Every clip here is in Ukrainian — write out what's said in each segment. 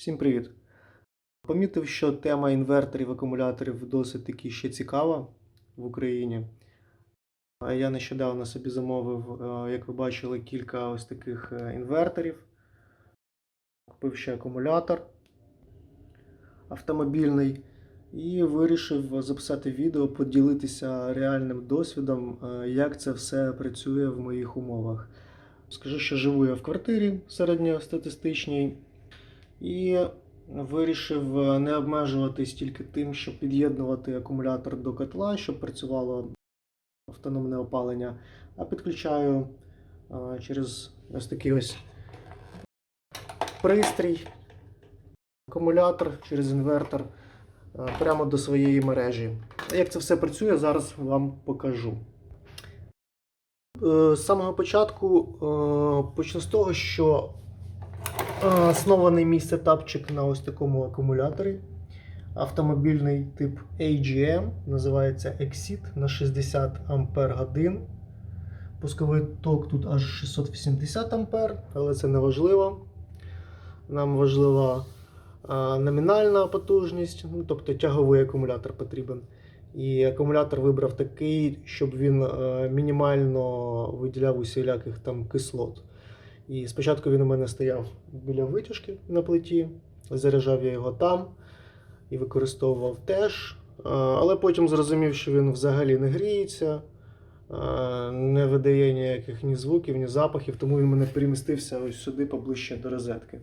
Всім привіт! Помітив, що тема інверторів акумуляторів досить таки ще цікава в Україні. Я нещодавно собі замовив, е, як ви бачили, кілька ось таких е, інверторів. Купив ще акумулятор автомобільний і вирішив записати відео, поділитися реальним досвідом, е, як це все працює в моїх умовах. Скажу, що живу я в квартирі середньостатистичній і вирішив е, не обмежуватись тільки тим, щоб під'єднувати акумулятор до котла, щоб працювало автономне опалення, а підключаю е, через ось такий ось пристрій, акумулятор через інвертор е, прямо до своєї мережі. Як це все працює, зараз вам покажу. З самого початку почну з того, що оснований мій сетапчик на ось такому акумуляторі. Автомобільний тип AGM, називається Exit на 60 Ампер годин. Пусковий ток тут аж 680 Ампер, але це не важливо. Нам важлива номінальна потужність, ну, тобто тяговий акумулятор потрібен. І акумулятор вибрав такий, щоб він е, мінімально виділяв усіляких там кислот. І спочатку він у мене стояв біля витяжки на плиті, заряджав я його там і використовував теж. Але потім зрозумів, що він взагалі не гріється, не видає ніяких ні звуків, ні запахів, тому він мене перемістився ось сюди поближче до розетки.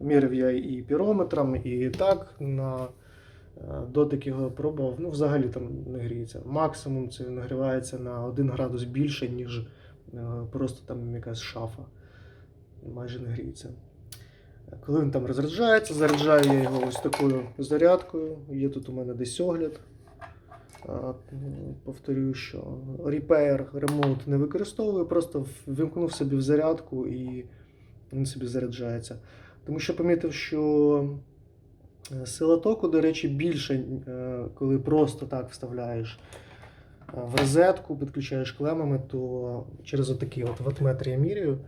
Мірив я і пірометром, і так на е, дотик його пробував. Ну, взагалі там не гріється. Максимум це нагрівається на 1 градус більше, ніж е, просто там якась шафа. Майже не гріється. Коли він там розряджається, заряджаю я його ось такою зарядкою. Є тут у мене десь огляд. Повторюю, що Repair ремонт не використовую, просто вимкнув собі в зарядку і він собі заряджається. Тому що помітив, що е, сила току, до речі, більше, коли просто так вставляєш е, в розетку, підключаєш клемами, то через отакий от ватметр я міряю.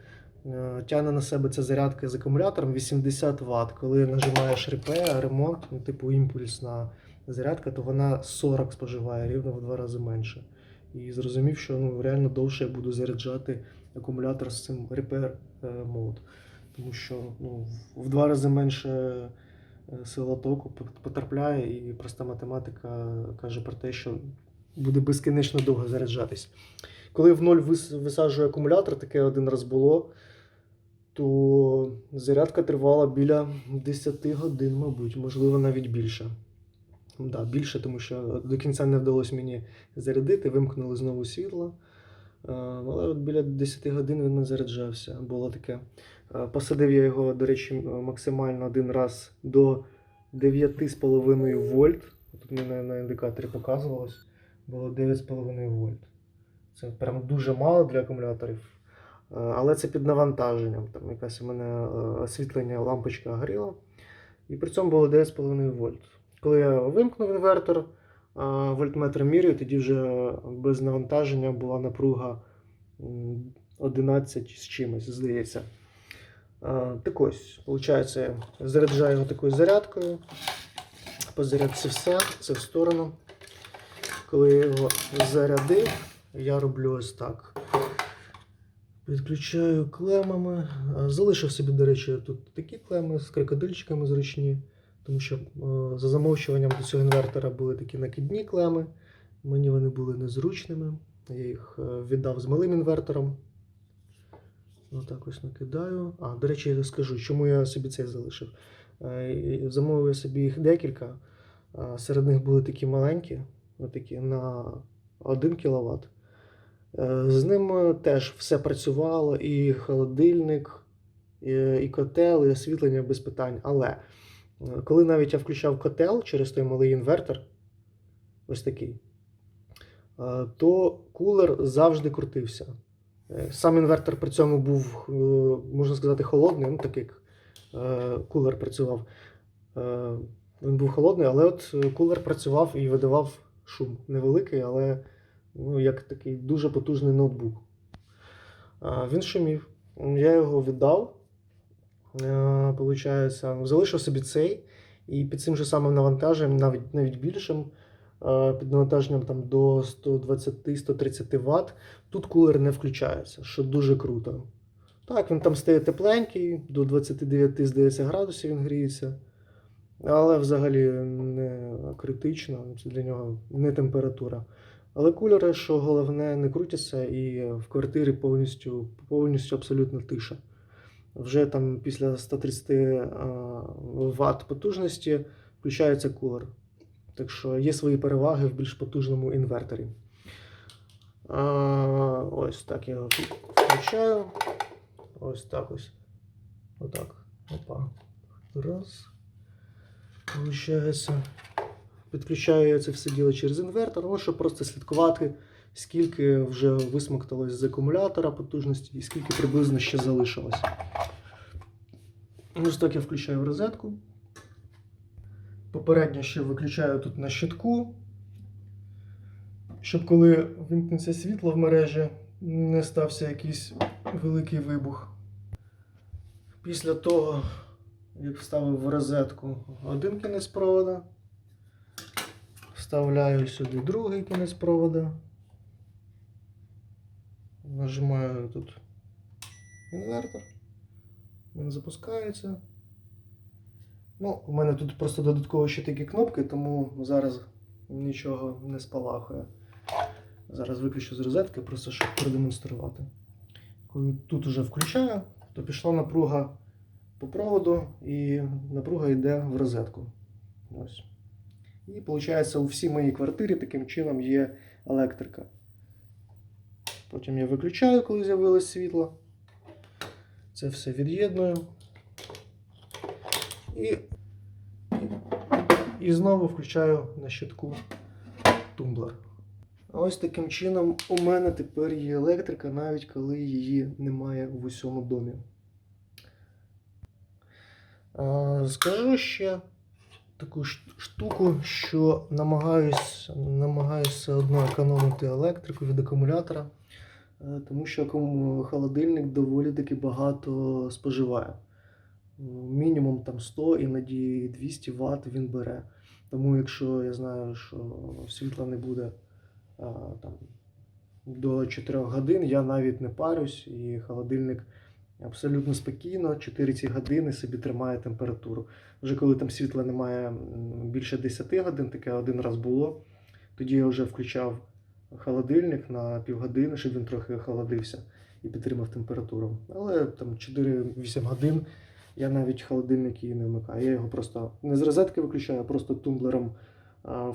Е, Тягне на себе ця зарядка з акумулятором 80 Вт. Коли нажимаєш РП, ремонт, ну, типу імпульсна зарядка, то вона 40 споживає рівно в два рази менше. І зрозумів, що ну, реально довше я буду заряджати акумулятор з цим Repair е, Mode. Тому що ну, в два рази менше е, сила току потрапляє, і проста математика каже про те, що буде безкінечно довго заряджатись. Коли в ноль вис- висаджую акумулятор, таке один раз було, то зарядка тривала біля 10 годин, мабуть, можливо, навіть більше. Да, більше, тому що до кінця не вдалося мені зарядити, вимкнули знову світло. Е, Але от біля 10 годин він не заряджався. Було таке. Е, Посадив я його, до речі, максимально один раз до 9,5 вольт. Тут мені на індикаторі показувалось. Було 9,5 вольт. Це прям дуже мало для акумуляторів. Е, Але це під навантаженням. Там якась у мене е, освітлення, лампочка горіла. І при цьому було 9,5 вольт. Коли я вимкнув інвертор, вольтметр міряю, тоді вже без навантаження була напруга 11 з чимось, здається. Е, Так ось, виходить, я заряджаю його такою зарядкою. По зарядці все, це в сторону. Коли я його зарядив, я роблю ось так. Підключаю клемами. Залишив собі, до речі, тут такі клеми з крокодильчиками зручні, тому що е, за замовчуванням до цього інвертора були такі накидні клеми. Мені вони були незручними. Я їх е, віддав з малим інвертором. Отак ось накидаю. А, до речі, я скажу, чому я собі цей залишив. Е, Замовив я собі їх декілька. Серед них були такі маленькі, отакі на 1 кВт. З ним е, теж все працювало, і холодильник, і, котел, і освітлення без питань. Але е, коли навіть я включав котел через той малий інвертор, ось такий, е, то кулер завжди крутився. Е, Сам інвертор при цьому був, е, можна сказати, холодний, ну так як е, кулер працював. Е, Він був холодний, але от е, кулер працював і видавав шум невеликий, але ну, як такий дуже потужний ноутбук. Він шумів. Я його віддав. е, получається, залишив собі цей, і під цим же самим навантаженням, навіть навіть більшим, е, під навантаженням там до 120-130 Вт, тут кулер не включається, що дуже круто. Так, він там стає тепленький, до 29, здається, градусів він гріється. Але взагалі не критично, це для нього не температура. Але кулери, що головне, не крутяться, і в квартирі повністю, повністю абсолютно тиша. Вже там після 130 Вт потужності включається кулер. Так що є свої переваги в більш потужному інверторі. А, ось так я його включаю. Ось так ось. Отак. Опа. Раз. Получається. Підключаю я це все діло через інвертор, ну, щоб просто слідкувати, скільки вже висмокталось з акумулятора потужності і скільки приблизно ще залишилось. Ось так я включаю розетку. Попередньо ще виключаю тут на щитку, щоб коли вимкнеться світло в мережі, не стався якийсь великий вибух. Після того, як вставив в розетку один кінець провода, вставляю сюди другий кінець провода. Нажимаю тут інвертор. Він запускається. Ну, у мене тут просто додатково ще такі кнопки, тому зараз нічого не спалахує. Зараз виключу з розетки, просто щоб продемонструвати. Коли тут уже включаю, то пішла напруга по проводу і напруга йде в розетку. Ось. І виходить, у всій моїй квартирі таким чином є електрика. Потім я виключаю, коли з'явилось світло. Це все від'єдную. І, і знову включаю на щитку тумблер. Ось таким чином у мене тепер є електрика, навіть коли її немає в усьому домі. Скажу ще таку штуку, що намагаюсь все одно економити електрику від акумулятора, е, тому що холодильник доволі таки багато споживає. Мінімум там 100, іноді 200 Вт він бере. Тому якщо я знаю, що світла не буде там, до 4 годин, я навіть не парюсь, і холодильник абсолютно спокійно, 4 ці години собі тримає температуру. Вже коли там світла немає більше 10 годин, таке один раз було. Тоді я вже включав холодильник на півгодини, щоб він трохи охолодився і підтримав температуру. Але там 4-8 годин я навіть холодильник і не вмикаю. Я його просто не з розетки виключаю, а просто тумблером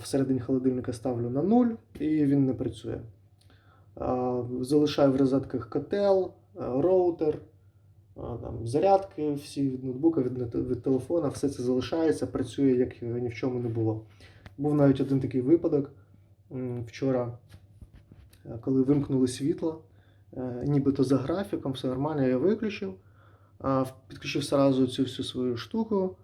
всередині холодильника ставлю на 0 і він не працює. Залишаю в розетках котел, роутер, там, зарядки всі від ноутбука, від, від телефона, все це залишається, працює як ні в чому не було. Був навіть один такий випадок вчора, е, коли вимкнули світло, е, нібито за графіком, все нормально, я виключив, підключив одразу цю всю свою штуку.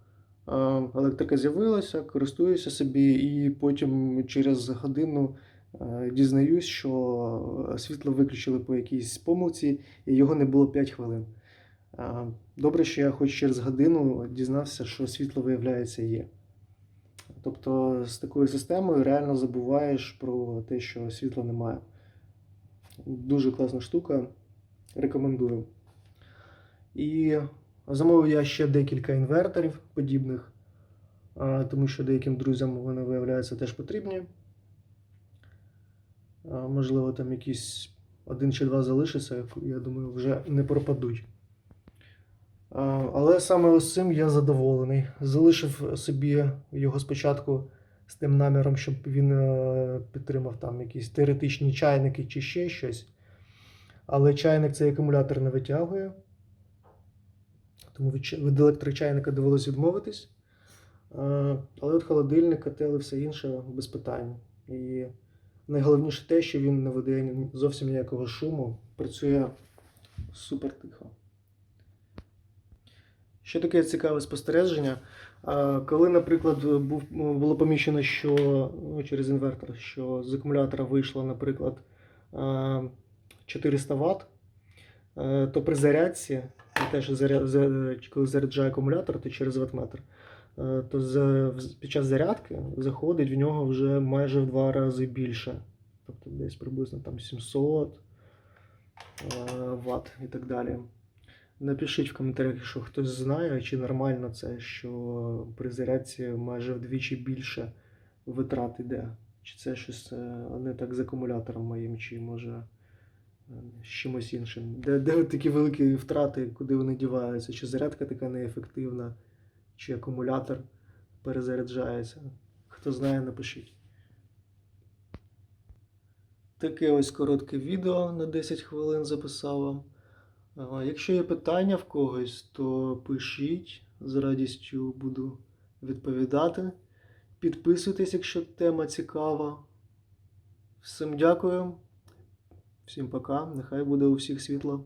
Електрика з'явилася, користуюся собі, і потім через годину е, дізнаюсь, що світло виключили по якійсь помилці, і його не було 5 хвилин. Добре, що я хоч через годину дізнався, що світло, виявляється, є. Тобто з такою системою реально забуваєш про те, що світла немає. Дуже класна штука. Рекомендую. І замовив я ще декілька інверторів подібних, тому що деяким друзям вони виявляються теж потрібні. Можливо, там якісь один чи два залишаться, я думаю, вже не пропадуть. Але саме ось цим я задоволений. Залишив собі його спочатку з тим наміром, щоб він е, підтримав там якісь теоретичні чайники чи ще щось. Але чайник цей акумулятор не витягує. Тому від, ча- електрочайника довелося відмовитись. Але от холодильник, котел і все інше без питань. І найголовніше те, що він не видає зовсім ніякого шуму, працює супер тихо. Ще таке цікаве спостереження. Коли, наприклад, був, було помічено, що ну, через інвертор, що з акумулятора вийшло, наприклад, 400 Вт, е, то при зарядці теж коли заряджає акумулятор, то через ватметр, е, то під час зарядки заходить в нього вже майже в два рази більше. Тобто десь приблизно там 700 Вт і так далі. Напишіть в коментарях, якщо хтось знає, чи нормально це, що при зарядці майже вдвічі більше витрат іде. Чи це щось е, не так з акумулятором моїм, чи може е, з чимось іншим. Де, де такі великі втрати, куди вони діваються? Чи зарядка така неефективна, чи акумулятор перезаряджається? Хто знає, напишіть. Таке ось коротке відео на 10 хвилин записав вам. Якщо є питання в когось, то пишіть, з радістю буду відповідати. Підписуйтесь, якщо тема цікава. Всім дякую. Всім пока. Нехай буде у всіх світло.